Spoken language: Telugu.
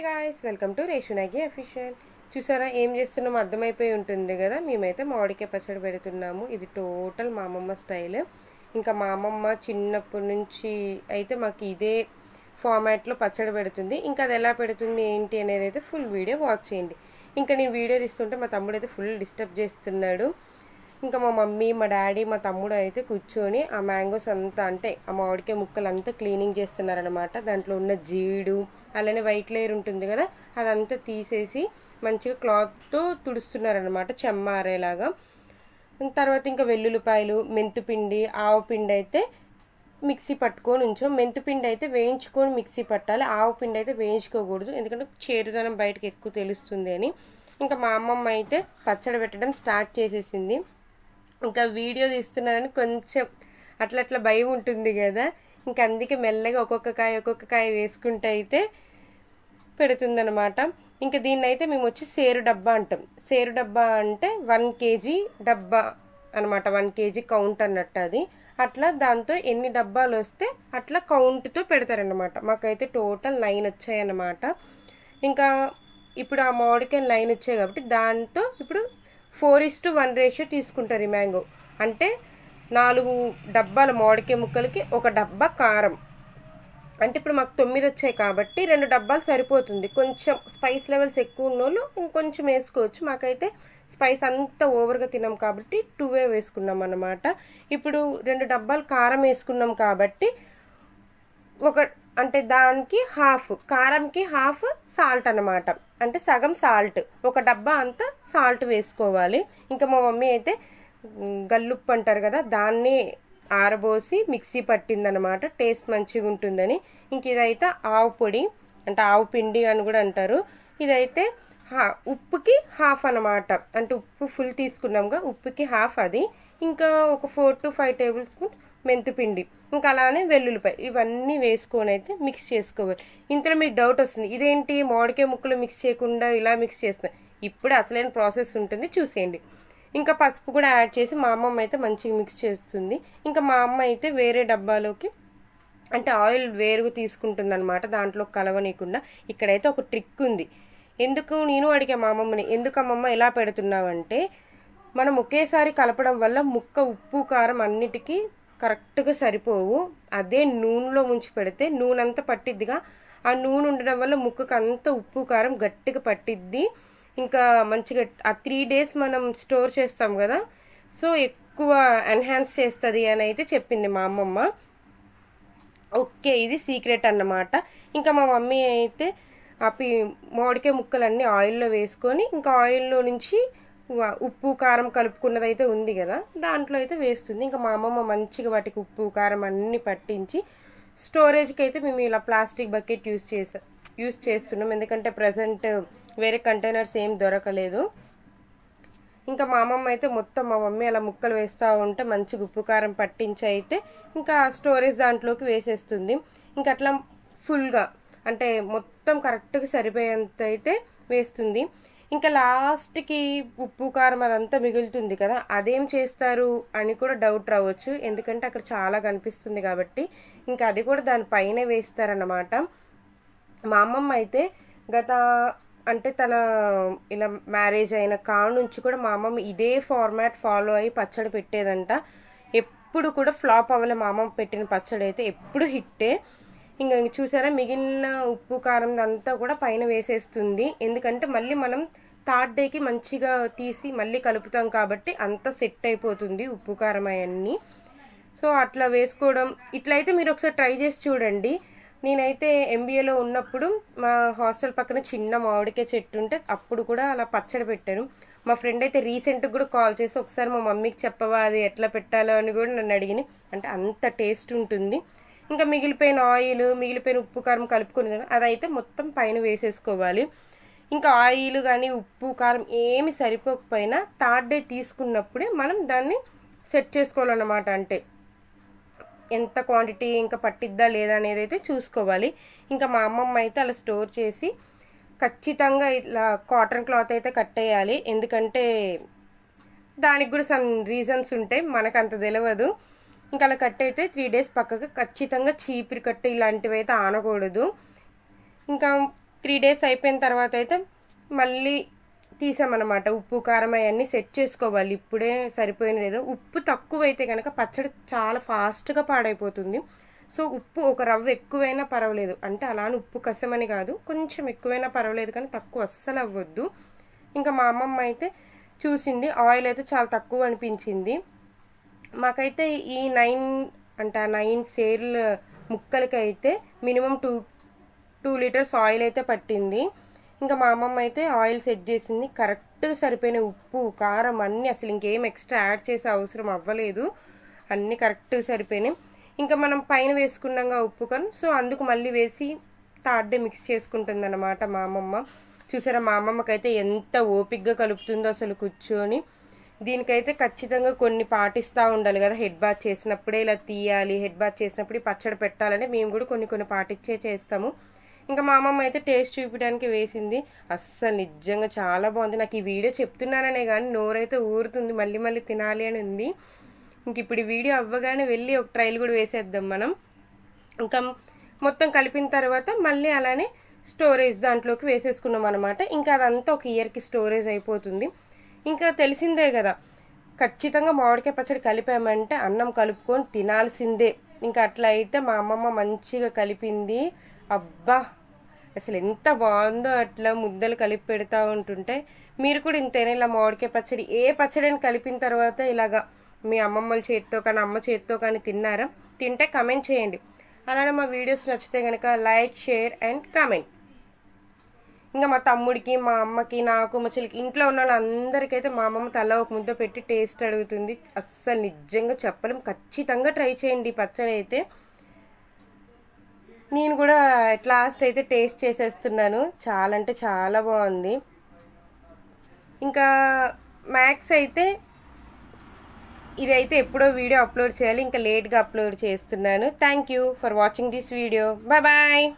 హాయ్ గాయ్స్ వెల్కమ్ టు రేషునాగి అఫీషియల్ చూసారా ఏం చేస్తున్నామో అర్థమైపోయి ఉంటుంది కదా. మేమైతే మామిడికాయ పచ్చడి పెడుతున్నాము. ఇది టోటల్ మా అమ్మమ్మ స్టైల్ ఇంకా మా అమ్మమ్మ చిన్నప్పటి నుంచి అయితే మాకు ఇదే ఫార్మాట్లో పచ్చడి పెడుతుంది. ఇంకా అది ఎలా పెడుతుంది ఏంటి అనేది అయితే ఫుల్ వీడియో వాచ్ చేయండి. ఇంకా నేను వీడియో తీస్తుంటే మా తమ్ముడు అయితే ఫుల్ డిస్టర్బ్ చేస్తున్నాడు. ఇంకా మా మమ్మీ మా డాడీ మా తమ్ముడు అయితే కూర్చొని ఆ మ్యాంగోస్ అంతా అంటే ఆ మామిడికాయ ముక్కలు అంతా క్లీనింగ్ చేస్తున్నారనమాట దాంట్లో ఉన్న జీడు అలానే వైట్ లేయర్ ఉంటుంది కదా అదంతా తీసేసి మంచిగా క్లాత్తో తుడుస్తున్నారనమాట చెమ్మారేలాగా తర్వాత ఇంకా వెల్లుల్లిపాయలు మెంతుపిండి ఆవు పిండి అయితే మిక్సీ పట్టుకొని ఉంచాం. మెంతుపిండి అయితే వేయించుకొని మిక్సీ పట్టాలి. ఆవు పిండి అయితే వేయించుకోకూడదు ఎందుకంటే చేరుదనం బయటకు ఎక్కువ తెలుస్తుంది అని. ఇంకా మా అమ్మమ్మ అయితే పచ్చడి పెట్టడం స్టార్ట్ చేసేసింది. ఇంకా వీడియో తీస్తున్నారని కొంచెం అట్లా అట్లా భయం ఉంటుంది కదా. ఇంకా అందుకే మెల్లగా ఒక్కొక్క కాయ ఒక్కొక్క కాయ వేసుకుంటే అయితే పెడుతుందనమాట ఇంకా దీన్ని అయితే మేము వచ్చి సేరు డబ్బా అంటాం. సేరు డబ్బా అంటే వన్ కేజీ డబ్బా అనమాట వన్ కేజీ కౌంట్ అన్నట్టు అది. అట్లా దాంతో ఎన్ని డబ్బాలు వస్తే అట్లా కౌంట్తో పెడతారనమాట మాకైతే టోటల్ నైన్ వచ్చాయన్నమాట. ఇంకా ఇప్పుడు ఆ మామిడికాయ లైన్ వచ్చాయి కాబట్టి దాంతో ఇప్పుడు four is to one ratio తీసుకుంటారు ఈ మ్యాంగో. అంటే నాలుగు డబ్బాల మామిడికాయ ముక్కలకి ఒక డబ్బా కారం. అంటే ఇప్పుడు మాకు తొమ్మిది వచ్చాయి కాబట్టి రెండు డబ్బాలు సరిపోతుంది. కొంచెం స్పైస్ లెవెల్స్ ఎక్కువ ఉన్న వాళ్ళు ఇంకొంచెం వేసుకోవచ్చు. మాకైతే స్పైస్ అంతా ఓవర్గా తినాం కాబట్టి టూవే వేసుకున్నాం అన్నమాట. ఇప్పుడు రెండు డబ్బాలు కారం వేసుకున్నాం కాబట్టి ఒక అంటే దానికి హాఫ్ కారంకి హాఫ్ సాల్ట్ అనమాట అంటే సగం సాల్ట్. ఒక డబ్బా అంతా సాల్ట్ వేసుకోవాలి. ఇంకా మా మమ్మీ అయితే గల్లుప్పు అంటారు కదా దాన్ని ఆరబోసి మిక్సీ పట్టిందనమాట టేస్ట్ మంచిగా ఉంటుందని. ఇంక ఇదైతే ఆవు పొడి అంటే ఆవు పిండి అని కూడా అంటారు. ఇదైతే హా ఉప్పుకి హాఫ్ అనమాట అంటే ఉప్పు ఫుల్ తీసుకున్నాంగా ఉప్పుకి హాఫ్ అది. ఇంకా ఒక four to five tablespoons మెంతిపిండి ఇంకా అలానే వెల్లుల్లిపాయ. ఇవన్నీ వేసుకొని అయితే మిక్స్ చేసుకోవాలి. ఇంతలో మీకు డౌట్ వస్తుంది ఇదేంటి మామిడికాయ ముక్కలు మిక్స్ చేయకుండా ఇలా మిక్స్ చేస్తున్నా ఇప్పుడు అసలైన ప్రాసెస్ ఉంటుంది చూసేయండి. ఇంకా పసుపు కూడా యాడ్ చేసి మా అమ్మమ్మ అయితే మంచిగా మిక్స్ చేస్తుంది. ఇంకా మా అమ్మ అయితే వేరే డబ్బాలోకి అంటే ఆయిల్ వేరుగా తీసుకుంటుంది అనమాట దాంట్లో కలవనీయకుండా. ఇక్కడైతే ఒక ట్రిక్ ఉంది. ఎందుకు నేను అడిగా మా అమ్మమ్మని ఎందుకు అమ్మమ్మ ఎలా పెడుతున్నావంటే మనం ఒకేసారి కలపడం వల్ల ముక్క ఉప్పు కారం అన్నిటికీ కరెక్ట్గా సరిపోవు. అదే నూనెలో ముంచి పెడితే నూనె అంతా పట్టిద్దిగా. ఆ నూనె ఉండడం వల్ల ముక్కకు అంత ఉప్పు కారం గట్టిగా పట్టిద్ది. ఇంకా మంచిగా ఆ త్రీ డేస్ మనం స్టోర్ చేస్తాం కదా సో ఎక్కువ ఎన్హాన్స్ చేస్తుంది అని అయితే చెప్పింది మా అమ్మమ్మ. ఓకే ఇది సీక్రెట్ అన్నమాట. ఇంకా మా మమ్మీ అయితే ఆ పి మామిడికాయ ముక్కలన్నీ ఆయిల్లో వేసుకొని ఇంకా ఆయిల్లో నుంచి ఉప్పు కారం కలుపుకున్నది అయితే ఉంది కదా. దాంట్లో అయితే వేస్తుంది. ఇంకా మా అమ్మమ్మ మంచిగా వాటికి ఉప్పు కారం అన్నీ పట్టించి స్టోరేజ్కి అయితే మేము ఇలా ప్లాస్టిక్ బకెట్ యూస్ చేసా యూస్ చేస్తున్నాం. ఎందుకంటే ప్రజెంట్ వేరే కంటైనర్స్ ఏం దొరకలేదు. ఇంకా మా అమ్మమ్మ అయితే మొత్తం మా మమ్మీ అలా ముక్కలు వేస్తూ ఉంటే మంచిగా ఉప్పు కారం పట్టించి అయితే ఇంకా స్టోరేజ్ దాంట్లోకి వేసేస్తుంది. ఇంకా అట్లా ఫుల్గా అంటే మొత్తం కరెక్ట్గా సరిపోయేంత అయితే వేస్తుంది. ఇంకా లాస్ట్కి ఉప్పు కారం అదంతా మిగులుతుంది కదా అదేం చేస్తారు అని కూడా డౌట్ రావచ్చు. ఎందుకంటే అక్కడ చాలా కనిపిస్తుంది కాబట్టి ఇంకా అది కూడా దానిపైనే వేస్తారన్నమాట. మా అమ్మమ్మ అయితే గత అంటే తన ఇలా మ్యారేజ్ అయిన కాడ నుంచి కూడా మా అమ్మమ్మ ఇదే ఫార్మాట్ ఫాలో అయ్యి పచ్చడి పెట్టేదంట. ఎప్పుడు కూడా ఫ్లాప్ అవ్వలే మా అమ్మమ్మ పెట్టిన పచ్చడి అయితే ఎప్పుడు హిట్టే ఇంకా చూసారా మిగిలిన ఉప్పు కారం అంతా కూడా పైన వేసేస్తుంది. ఎందుకంటే మళ్ళీ మనం థర్డ్ డేకి మంచిగా తీసి మళ్ళీ కలుపుతాం కాబట్టి అంత సెట్ అయిపోతుంది ఉప్పు కారం అవన్నీ. సో అట్లా వేసుకోవడం. ఇట్లయితే మీరు ఒకసారి ట్రై చేసి చూడండి. నేనైతే ఎంబీఏలో ఉన్నప్పుడు మా హాస్టల్ పక్కన చిన్న మామిడికాయ చెట్టు ఉంటే అప్పుడు కూడా అలా పచ్చడి పెట్టాను. మా ఫ్రెండ్ అయితే రీసెంట్గా కూడా కాల్ చేసి ఒకసారి మా మమ్మీకి చెప్పవా అది ఎట్లా పెట్టాలో అని కూడా నన్ను అడిగిన అంటే అంత టేస్ట్ ఉంటుంది. ఇంకా మిగిలిపోయిన ఆయిల్ మిగిలిపోయిన ఉప్పు కారం కలుపుకుని అదైతే మొత్తం పైన వేసేసుకోవాలి. ఇంకా ఆయిల్ కానీ ఉప్పు కారం ఏమి సరిపోకపోయినా థర్డ్ డే తీసుకున్నప్పుడే మనం దాన్ని సెట్ చేసుకోవాలన్నమాట అంటే ఎంత క్వాంటిటీ ఇంకా పట్టిద్దా లేదా అనేది అయితే చూసుకోవాలి. ఇంకా మా అమ్మమ్మ అయితే అలా స్టోర్ చేసి ఖచ్చితంగా ఇట్లా కాటన్ క్లాత్ అయితే కట్టేయాలి. ఎందుకంటే దానికి కూడా సమ్ రీజన్స్ ఉంటాయి మనకు అంత తెలియదు ఇంకా అలా కట్ అయితే త్రీ డేస్ పక్కకు ఖచ్చితంగా చీపిరి కట్టు ఇలాంటివి అయితే ఆనకూడదు. ఇంకా త్రీ డేస్ అయిపోయిన తర్వాత అయితే మళ్ళీ తీసామన్నమాట. ఉప్పు కారం అవన్నీ సెట్ చేసుకోవాలి. ఇప్పుడే సరిపోయిన లేదు. ఉప్పు తక్కువ అయితే కనుక పచ్చడి చాలా ఫాస్ట్గా పాడైపోతుంది. సో ఉప్పు ఒక రవ్వ ఎక్కువైనా పర్వాలేదు. అంటే అలానే ఉప్పు కసమని కాదు. కొంచెం ఎక్కువైనా పర్వాలేదు కానీ తక్కువ అస్సలు అవ్వద్దు. ఇంకా మా అమ్మమ్మ అయితే చూసింది. ఆయిల్ అయితే చాలా తక్కువ అనిపించింది. మాకైతే ఈ నైన్ అంటే నైన్ సేర్ల ముక్కలకి అయితే minimum two two litres oil అయితే పట్టింది. ఇంకా మా అమ్మమ్మ అయితే ఆయిల్ సెట్ చేసింది. కరెక్ట్గా సరిపోయిన ఉప్పు కారం అన్నీ అసలు ఇంకేం ఎక్స్ట్రా యాడ్ చేసే అవసరం అవ్వలేదు. అన్నీ కరెక్ట్గా సరిపోయినాయి. ఇంకా మనం పైన వేసుకున్నాగా ఉప్పు కానీ సో అందుకు మళ్ళీ వేసి థర్డ్ డే మిక్స్ చేసుకుంటుంది అనమాట మా అమ్మమ్మ. చూసారా మా అమ్మమ్మకైతే ఎంత ఓపిక్గా కలుపుతుందో అసలు కూర్చొని. దీనికైతే ఖచ్చితంగా కొన్ని పాటిస్తూ ఉండాలి కదా. హెడ్ బాత్ చేసినప్పుడే ఇలా తీయాలి హెడ్ బాత్ చేసినప్పుడు పచ్చడి పెట్టాలని మేము కూడా కొన్ని కొన్ని పాటించే చేస్తాము. ఇంకా మా అమ్మమ్మ అయితే టేస్ట్ చూపించడానికి వేసింది. అస్సలు నిజంగా చాలా బాగుంది. నాకు ఈ వీడియో చెప్తున్నాననే కానీ నోరైతే ఊరుతుంది. మళ్ళీ మళ్ళీ తినాలి అని ఉంది. ఇంక ఇప్పుడు వీడియో అవ్వగానే వెళ్ళి ఒక ట్రైల్ కూడా వేసేద్దాం మనం. ఇంకా మొత్తం కలిపిన తర్వాత మళ్ళీ అలానే స్టోరేజ్ దాంట్లోకి వేసేసుకున్నాం అనమాట ఇంకా అదంతా ఒక ఇయర్కి స్టోరేజ్ అయిపోతుంది. ఇంకా తెలిసిందే కదా ఖచ్చితంగా మామిడికాయ పచ్చడి కలిపామంటే అన్నం కలుపుకొని తినాల్సిందే. ఇంకా అట్లా అయితే మా అమ్మమ్మ మంచిగా కలిపింది. అబ్బా అసలు ఎంత బాగుందో అట్లా ముద్దలు కలిపి పెడతా ఉంటుంటే. మీరు కూడా ఇంతేనా ఇలా మామిడికాయ పచ్చడి ఏ పచ్చడిని కలిపిన తర్వాత ఇలాగా మీ అమ్మమ్మల చేతితో కానీ అమ్మ చేతితో కానీ తిన్నారా? తింటే కమెంట్ చేయండి. అలానే మా వీడియోస్ నచ్చితే కనుక లైక్ షేర్ అండ్ కమెంట్ ఇంకా మా తమ్ముడికి మా అమ్మకి నాకు మా చెల్లికి ఇంట్లో ఉన్న వాళ్ళందరికైతే మా అమ్మమ్మ తల ఒక ముద్ద పెట్టి టేస్ట్ అడుగుతుంది. అస్సలు నిజంగా చెప్పలేం. ఖచ్చితంగా ట్రై చేయండి పచ్చడి అయితే. నేను కూడా అట్ లాస్ట్ అయితే టేస్ట్ చేసేస్తున్నాను. చాలా అంటే చాలా బాగుంది. ఇంకా మ్యాక్స్ అయితే ఇదైతే ఎప్పుడో వీడియో అప్లోడ్ చేయాలి. ఇంకా లేట్గా అప్లోడ్ చేస్తున్నాను. Thank you for watching this video bye bye